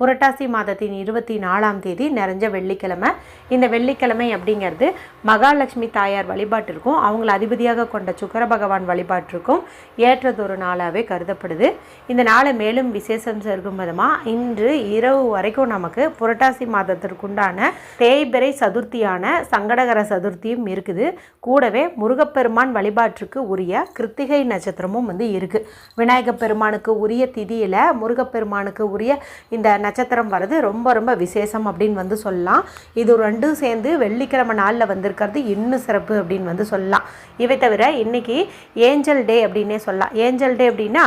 புரட்டாசி மாதத்தின் இருபத்தி நாலாம் தேதி நிறைஞ்ச வெள்ளிக்கிழமை. இந்த வெள்ளிக்கிழமை அப்படிங்கிறது மகாலட்சுமி தாயார் வழிபாட்டிற்கும் அவங்கள அதிபதியாக கொண்ட சுக்கர பகவான் வழிபாட்டிற்கும் ஏற்றதொரு நாளாகவே கருதப்படுது. இந்த நாளை மேலும் விசேஷம் சேர்க்கும் விதமாக இன்று இரவு வரைக்கும் நமக்கு புரட்டாசி மாதத்திற்குண்டான தேய்பிறை சதுர்த்தியான சங்கடகர சதுர்த்தியும் இருக்குது. கூடவே முருகப்பெருமான் வழிபாட்டிற்கு உரிய கிருத்திகை நட்சத்திரமும் வந்து இருக்குது விநாயகப் பெருமானுக்கு உரிய திதியில் முருகப்பெருமானுக்கு உரிய இந்த நட்சத்திரம் வர்றது ரொம்ப ரொம்ப விசேஷம் அப்படின்னு வந்து சொல்லலாம். இது ரெண்டும் சேர்ந்து வெள்ளிக்கிழமை நாளில் வந்திருக்கிறது இன்னும் சிறப்பு அப்படின்னு வந்து சொல்லலாம். இவை தவிர இன்னைக்கு ஏஞ்சல் டே அப்படின்னே சொல்லலாம். ஏஞ்சல் டே அப்படின்னா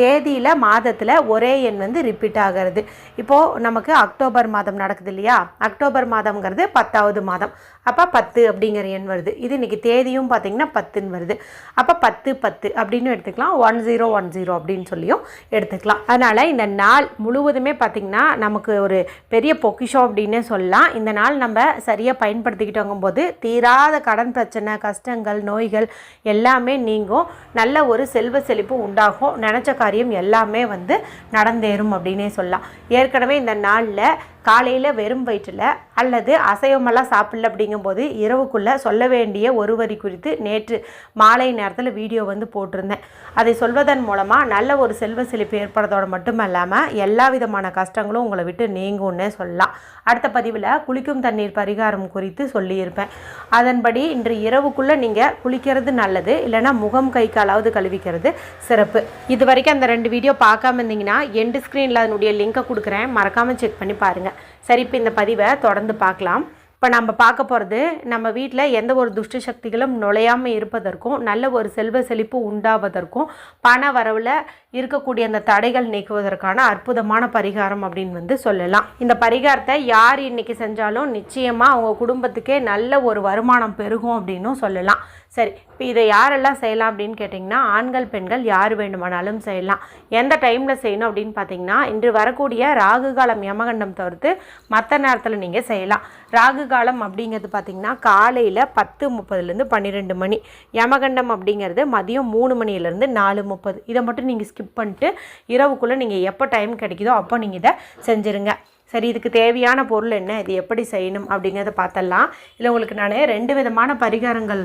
தேதியில் மாதத்தில் ஒரே எண் வந்து ரிப்பீட் ஆகிறது. இப்போது நமக்கு அக்டோபர் மாதம் நடக்குது இல்லையா? அக்டோபர் மாதம்ங்கிறது பத்தாவது மாதம். அப்போ பத்து அப்படிங்கிற எண் வருது. இது இன்றைக்கி தேதியும் பார்த்தீங்கன்னா பத்துன்னு வருது. அப்போ பத்து பத்து அப்படின்னு எடுத்துக்கலாம். ஒன் ஜீரோ ஒன் ஜீரோ அப்படின்னு சொல்லியும் எடுத்துக்கலாம். அதனால் இந்த நாள் முழுவதுமே பார்த்திங்கன்னா நமக்கு ஒரு பெரிய பொக்கிஷம் அப்படின்னே சொல்லலாம். இந்த நாள் நம்ம சரியாக பயன்படுத்திக்கிட்டோங்கும் போது தீராத கடன் பிரச்சனை கஷ்டங்கள் நோய்கள் எல்லாமே நீங்கும். நல்ல ஒரு செல்வ செழிப்பு உண்டாகும். நினச்ச காரியம் எல்லாமே வந்து நடந்தேறும் அப்படின்னே சொல்லலாம். ஏற்கனவே இந்த நாளில் காலையில் வெறும் வயிற்றில் அல்லது அசைவமெல்லாம் சாப்பிடல அப்படிங்கும்போது இரவுக்குள்ளே சொல்ல வேண்டிய ஒரு வரி குறித்து நேற்று மாலை நேரத்தில் வீடியோ வந்து போட்டிருந்தேன். அதை சொல்வதன் மூலமாக நல்ல ஒரு செல்வ செழிப்பு ஏற்படுறதோடு மட்டும் இல்லாமல் எல்லா விதமான கஷ்டங்களும் உங்களை விட்டு நீங்கும்னே சொல்லலாம். அடுத்த பதிவில் குளிக்கும் தண்ணீர் பரிகாரம் குறித்து சொல்லியிருப்பேன். அதன்படி இன்று இரவுக்குள்ளே நீங்கள் குளிக்கிறது நல்லது இல்லைன்னா முகம் கை காலாவது கழுவிக்கிறது சிறப்பு. இது வரைக்கும் அந்த ரெண்டு வீடியோ பார்க்காம இருந்தீங்கன்னா எண்டு ஸ்க்ரீனில் அதனுடைய லிங்கை கொடுக்குறேன். மறக்காமல் செக் பண்ணி பாருங்கள் சரி இப்போ இந்த பதிவை தொடர்ந்து பார்க்கலாம். இப்போ நம்ம பார்க்க போகிறது நம்ம வீட்டில் எந்த ஒரு துஷ்ட சக்திகளும் நுழையாமல் இருப்பதற்கும் நல்ல ஒரு செல்வ செழிப்பு உண்டாவதற்கும் பண வரவில் இருக்கக்கூடிய அந்த தடைகள் நீக்குவதற்கான அற்புதமான பரிகாரம் அப்படின்னு வந்து சொல்லலாம். இந்த பரிகாரத்தை யார் இன்னைக்கு செஞ்சாலும் நிச்சயமாக அவங்க குடும்பத்துக்கே நல்ல ஒரு வருமானம் பெருகும் அப்படின்னும் சொல்லலாம். சரி இப்போ இதை யாரெல்லாம் செய்யலாம் அப்படின்னு கேட்டிங்கன்னா ஆண்கள் பெண்கள் யார் வேண்டுமானாலும் செய்யலாம். எந்த டைமில் செய்யணும் அப்படின்னு பார்த்தீங்கன்னா இன்று வரக்கூடிய ராகு காலம் யமகண்டம் தவிர்த்து மற்ற நேரத்தில் நீங்கள் செய்யலாம். ராகு காலம் அப்படிங்கிறது பார்த்தீங்கன்னா காலையில் பத்து முப்பதுலேருந்து பன்னிரெண்டு மணி. யமகண்டம் அப்படிங்கிறது மதியம் மூணு மணிலேருந்து நாலு முப்பது. இதை மட்டும் நீங்கள் ஸ்கிப் பண்ணிட்டு இரவுக்குள்ளே நீங்கள் எப்போ டைம் கிடைக்குதோ அப்போ நீங்கள் இதை செஞ்சுருங்க. சரி இதுக்கு தேவையான பொருள் என்ன? இது எப்படி செய்யணும்? அப்படிங்கிறத பார்த்தலாம் இல்லை உங்களுக்கு நான் ரெண்டு விதமான பரிகாரங்கள்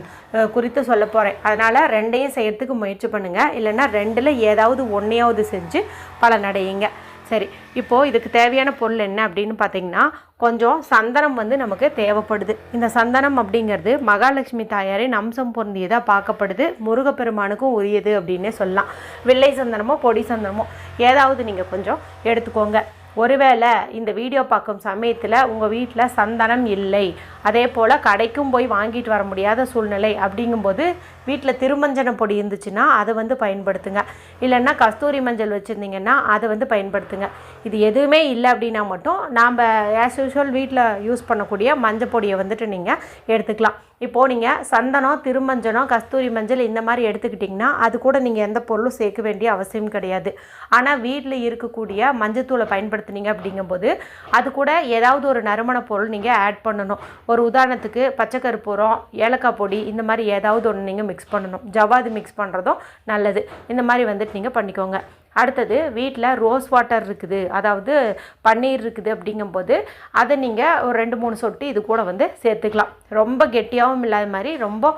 குறித்து சொல்ல போகிறேன் அதனால் ரெண்டையும் செய்யறதுக்கு முயற்சி பண்ணுங்கள் இல்லைன்னா ரெண்டில் ஏதாவது ஒன்றையாவது செஞ்சு பலனடையுங்க. சரி இப்போது இதுக்கு தேவையான பொருள் என்ன அப்படின்னு பார்த்தீங்கன்னா கொஞ்சம் சந்தனம் வந்து நமக்கு தேவைப்படுது. இந்த சந்தனம் அப்படிங்கிறது மகாலட்சுமி தாயாரின் அம்சம் பொருந்தியதாக பார்க்கப்படுது. முருகப்பெருமானுக்கும் உரியது அப்படின்னே சொல்லலாம். வில்லை சந்தனமோ பொடி சந்தனமோ ஏதாவது நீங்கள் கொஞ்சம் எடுத்துக்கோங்க. ஒருவேளை இந்த வீடியோ பார்க்கும் சமயத்தில் உங்கள் வீட்டில் சந்தனம் இல்லை. அதே போல் கடைக்கும் போய் வாங்கிட்டு வர முடியாத சூழ்நிலை அப்படிங்கும்போது வீட்டில் திருமஞ்சன பொடி இருந்துச்சுன்னா அதை வந்து பயன்படுத்துங்க. இல்லைன்னா கஸ்தூரி மஞ்சள் வச்சுருந்தீங்கன்னா அதை வந்து பயன்படுத்துங்க. இது எதுவுமே இல்லை அப்படின்னா மட்டும் நாம் ஆஸ் யூஷுவல் வீட்டில் யூஸ் பண்ணக்கூடிய மஞ்சள் பொடியை வந்துட்டு நீங்கள் எடுத்துக்கலாம். இப்போது நீங்கள் சந்தனம் திருமஞ்சனம் கஸ்தூரி மஞ்சள் இந்த மாதிரி எடுத்துக்கிட்டிங்கன்னா அது கூட நீங்கள் எந்த பொருளும் சேர்க்க வேண்டிய அவசியம் கிடையாது. ஆனால் வீட்டில் இருக்கக்கூடிய மஞ்சத்தூளை பயன்படுத்துனீங்க அப்படிங்கும்போது அது கூட ஏதாவது ஒரு நறுமண பொருள் நீங்கள் ஆட் பண்ணணும். ஒரு உதாரணத்துக்கு பச்சை கற்பூரம் ஏலக்காய் பொடி இந்த மாதிரி ஏதாவது ஒன்று நீங்கள் மிக்ஸ் பண்ணணும். ஜவ்வாது மிக்ஸ் பண்ணுறதும் நல்லது. இந்த மாதிரி வந்துட்டு நீங்கள் பண்ணிக்கோங்க. அடுத்தது வீட்டில் ரோஸ் வாட்டர் இருக்குது. அதாவது பன்னீர் இருக்குது அப்படிங்கும்போது அதை நீங்கள் ஒரு ரெண்டு மூணு சொட்டு இது கூட வந்து சேர்த்துக்கலாம். ரொம்ப கெட்டியாகவும் இல்லாத மாதிரி ரொம்ப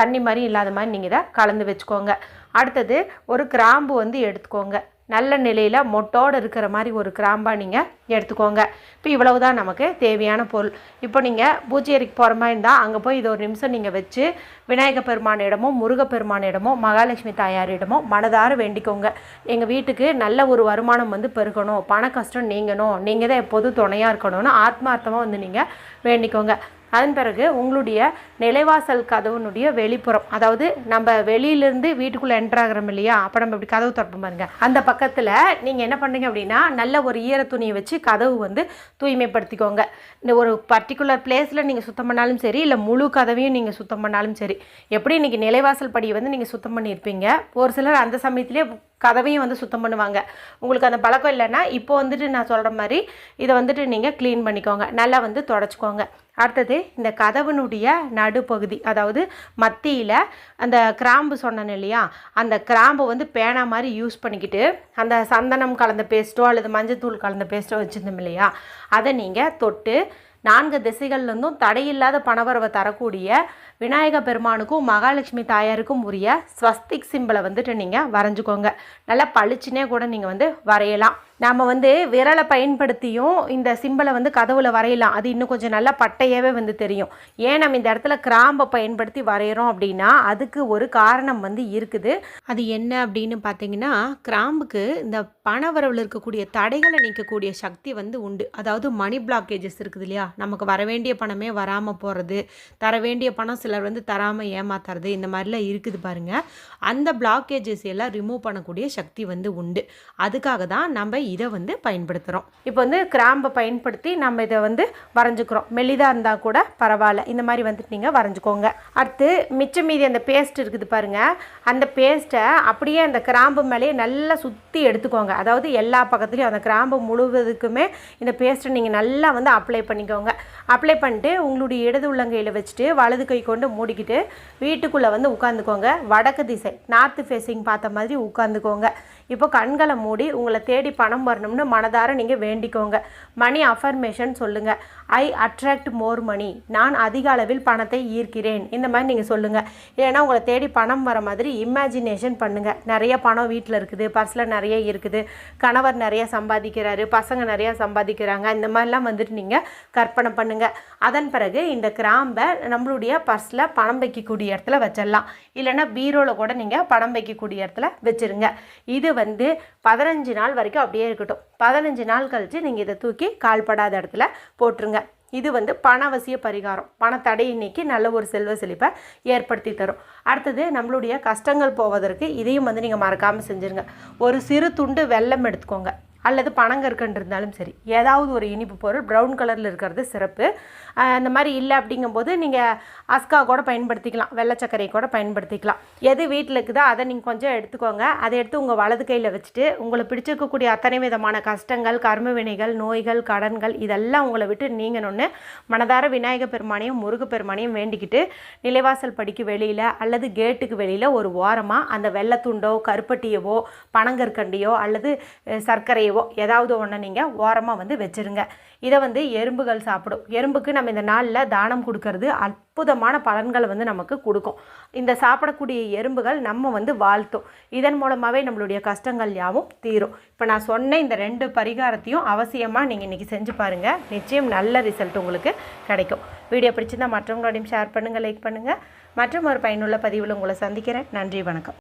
தண்ணி மாதிரி இல்லாத மாதிரி நீங்கள் இதை கலந்து வச்சுக்கோங்க. அடுத்தது ஒரு கிராம்பு வந்து எடுத்துக்கோங்க. நல்ல நிலையில் மொட்டோடு இருக்கிற மாதிரி ஒரு கிராம்பா நீங்கள் எடுத்துக்கோங்க. இப்போ இவ்வளவு தான் நமக்கு தேவையான பொருள். இப்போ நீங்கள் பூஜையறைக்கு போகிற மாதிரி இருந்தால் அங்கே போய் இது ஒரு நிமிஷம் நீங்கள் வச்சு விநாயக பெருமானிடமோ முருகப்பெருமானிடமோ மகாலட்சுமி தாயாரிடமோ மனதார வேண்டிக்கோங்க. எங்கள் வீட்டுக்கு நல்ல ஒரு வருமானம் வந்து பெருகணும். பண கஷ்டம் நீங்கணும். நீங்கள் தான் எப்போதும் துணையாக இருக்கணும்னு ஆத்மார்த்தமாக வந்து நீங்கள் வேண்டிக்கோங்க. அதன் பிறகு உங்களுடைய நிலைவாசல் கதவுனுடைய வெளிப்புறம் அதாவது நம்ம வெளியிலேருந்து வீட்டுக்குள்ளே என்ட்ராகிறோம் இல்லையா? அப்போ நம்ம இப்படி கதவு திறப்போம் பாருங்க. அந்த பக்கத்தில் நீங்கள் என்ன பண்ணுறீங்க அப்படின்னா நல்ல ஒரு ஈர துணியை வச்சு கதவு வந்து தூய்மைப்படுத்திக்கோங்க. இந்த ஒரு பர்டிகுலர் பிளேஸில் நீங்கள் சுத்தம் பண்ணாலும் சரி இல்லை முழு கதவையும் நீங்கள் சுத்தம் பண்ணாலும் சரி எப்படி இன்றைக்கி நிலைவாசல் படியை வந்து நீங்கள் சுத்தம் பண்ணியிருப்பீங்க? ஒரு சிலர் அந்த சமயத்திலே கதவையும் வந்து சுத்தம் பண்ணுவாங்க. உங்களுக்கு அந்த பழக்கம் இல்லைன்னா இப்போ வந்துட்டு நான் சொல்கிற மாதிரி இதை வந்துட்டு நீங்கள் க்ளீன் பண்ணிக்கோங்க. நல்லா வந்து தொடச்சிக்கோங்க. அடுத்தது இந்த கதவனுடைய நடுப்பகுதி அதாவது மத்தியில் அந்த கிராம்பு சொன்னேன் இல்லையா? அந்த கிராம்பு வந்து பேனா மாதிரி யூஸ் பண்ணிக்கிட்டு அந்த சந்தனம் கலந்த பேஸ்ட்டோ அல்லது மஞ்சத்தூள் கலந்த பேஸ்ட்டோ வச்சுருந்தோம் இல்லையா? அதை நீங்கள் தொட்டு நான்கு திசைகள்லேருந்தும் தடையில்லாத பணவரவை தரக்கூடிய விநாயக பெருமானுக்கும் மகாலட்சுமி தாயாருக்கும் உரிய ஸ்வஸ்திக் சிம்பிளை வந்துட்டு நீங்கள் வரைஞ்சிக்கோங்க. நல்லா பளிச்சுனே கூட நீங்கள் வந்து வரையலாம். நாம் வந்து விரலை பயன்படுத்தியும் இந்த சிம்பிளை வந்து கதவுல வரையலாம். அது இன்னும் கொஞ்சம் நல்லா பட்டையாகவே வந்து தெரியும். ஏன் நம்ம இந்த இடத்துல கிராம்பை பயன்படுத்தி வரைகிறோம் அப்படின்னா அதுக்கு ஒரு காரணம் வந்து இருக்குது. அது என்ன அப்படின்னு பார்த்தீங்கன்னா கிராம்புக்கு இந்த பணவரவில் இருக்கக்கூடிய தடைகளை நீக்கக்கூடிய சக்தி வந்து உண்டு. அதாவது மணி பிளாக்கேஜஸ் இருக்குது இல்லையா நமக்கு வர வேண்டிய பணமே வராமல் போகிறது தர வேண்டிய பணம் சிலர் வந்து தராமல் ஏமாத்துறது இந்த மாதிரிலாம் இருக்குது பாருங்க. அந்த பிளாக்கேஜஸ் எல்லாம் ரிமூவ் பண்ணக்கூடிய சக்தி வந்து உண்டு. அதுக்காக தான் நம்ம இதை வந்து பயன்படுத்துகிறோம் இப்போ வந்து கிராம்பை பயன்படுத்தி நம்ம இதை வந்து வரைஞ்சிக்கிறோம். மெலிதாக இருந்தால் கூட பரவாயில்ல. இந்த மாதிரி வந்துட்டு நீங்கள் வரைஞ்சிக்கோங்க. அடுத்து மிச்சம் மீதி அந்த பேஸ்ட் இருக்குது பாருங்க. அந்த பேஸ்ட்டை அப்படியே அந்த கிராம்பு மேலேயே நல்லா சுற்றி எடுத்துக்கோங்க. அதாவது எல்லா பக்கத்துலேயும் அந்த கிராம்பு முழுவதுக்குமே இந்த பேஸ்ட்டை நீங்கள் நல்லா வந்து அப்ளை பண்ணிக்கோங்க. trường ạ. அப்ளை பண்ணிட்டு உங்களுடைய இடது உள்ளங்கையில் வச்சுட்டு வலது கை கொண்டு மூடிக்கிட்டு வீட்டுக்குள்ளே வந்து உட்காந்துக்கோங்க வடக்கு திசை நார்த்து ஃபேஸிங் பார்த்த மாதிரி உட்காந்துக்கோங்க இப்போ கண்களை மூடி உங்களை தேடி பணம் வரணும்னு மனதார நீங்கள் வேண்டிக்கோங்க. மணி அஃபர்மேஷன் சொல்லுங்கள் ஐ அட்ராக்ட் மோர் மணி நான் அதிக அளவில் பணத்தை ஈர்க்கிறேன். இந்த மாதிரி நீங்கள் சொல்லுங்கள் இல்லைன்னா உங்களை தேடி பணம் வர மாதிரி இமேஜினேஷன் பண்ணுங்கள் நிறைய பணம் வீட்டில் இருக்குது. பர்ஸில் நிறைய இருக்குது. கணவர் நிறைய சம்பாதிக்கிறாரு. பசங்க நிறையா சம்பாதிக்கிறாங்க. இந்த மாதிரிலாம் வந்துட்டு நீங்கள் கற்பனை பண்ணுங்கள் அதன் பிறகு இந்த கிராம்பை நம்மளுடைய பர்ஸில் பணம் வைக்கக்கூடிய இடத்துல வச்சிடலாம். இல்லைன்னா பீரோவில் கூட நீங்கள் பணம் வைக்கக்கூடிய இடத்துல வச்சுருங்க. இது வந்து பதினஞ்சு நாள் வரைக்கும் அப்படியே இருக்கட்டும். பதினஞ்சு நாள் கழித்து நீங்கள் இதை தூக்கி கால்படாத இடத்துல போட்டுருங்க. இது வந்து பணவசிய பரிகாரம். பணத்தடையை இன்னைக்கு நல்ல ஒரு செல்வ செழிப்பை ஏற்படுத்தி தரும். அடுத்தது நம்மளுடைய கஷ்டங்கள் போவதற்கு இதையும் வந்து நீங்கள் மறக்காமல் செஞ்சுருங்க. ஒரு சிறு துண்டு வெல்லம் எடுத்துக்கோங்க. அல்லது பனங்கற்கண்டு இருந்தாலும் சரி ஏதாவது ஒரு இனிப்பு பொருள் ப்ரௌன் கலரில் இருக்கிறது சிறப்பு. அந்த மாதிரி இல்லை அப்படிங்கும்போது நீங்கள் அஸ்கா கூட பயன்படுத்திக்கலாம் வெள்ளை சர்க்கரை கூட பயன்படுத்திக்கலாம். எது வீட்டில் இருக்குதோ அதை நீங்கள் கொஞ்சம் எடுத்துக்கோங்க. அதை எடுத்து உங்கள் வலது கையில் வச்சுட்டு உங்களை பிடிச்சிருக்கக்கூடிய அத்தனை விதமான கஷ்டங்கள் கர்ம வினைகள் நோய்கள் கடன்கள் இதெல்லாம் உங்களை விட்டு நீங்கணும்னு மனதார விநாயக பெருமானையும் முருக பெருமானையும் வேண்டிக்கிட்டு நிலைவாசல் படிக்கு வெளியில் அல்லது கேட்டுக்கு வெளியில் ஒரு ஓரமாக அந்த வெள்ளத்துண்டோ கருப்பட்டியவோ பனங்கற்கண்டியோ அல்லது சர்க்கரையோ சர்க்கரையவோ ஏதாவது ஒன்று நீங்கள் ஓரமாக வந்து வச்சுருங்க. இதை வந்து எறும்புகள் சாப்பிடும். எறும்புக்கு நம்ம இந்த நாளில் தானம் கொடுக்கறது அற்புதமான பலன்களை வந்து நமக்கு கொடுக்கும். இந்த சாப்பிடக்கூடிய எறும்புகள் நம்ம வந்து வாழ்த்தும். இதன் மூலமாகவே நம்மளுடைய கஷ்டங்கள் யாவும் தீரும். இப்போ நான் சொன்ன இந்த ரெண்டு பரிகாரத்தையும் அவசியமாக நீங்கள் இன்றைக்கி செஞ்சு பாருங்கள் நிச்சயம் நல்ல ரிசல்ட் உங்களுக்கு கிடைக்கும். வீடியோ பிடிச்சிருந்தா மற்றவங்களோடையும் ஷேர் பண்ணுங்கள் லைக் பண்ணுங்கள் மற்றும் ஒரு பயனுள்ள பதிவில் உங்களை சந்திக்கிறேன். நன்றி வணக்கம்.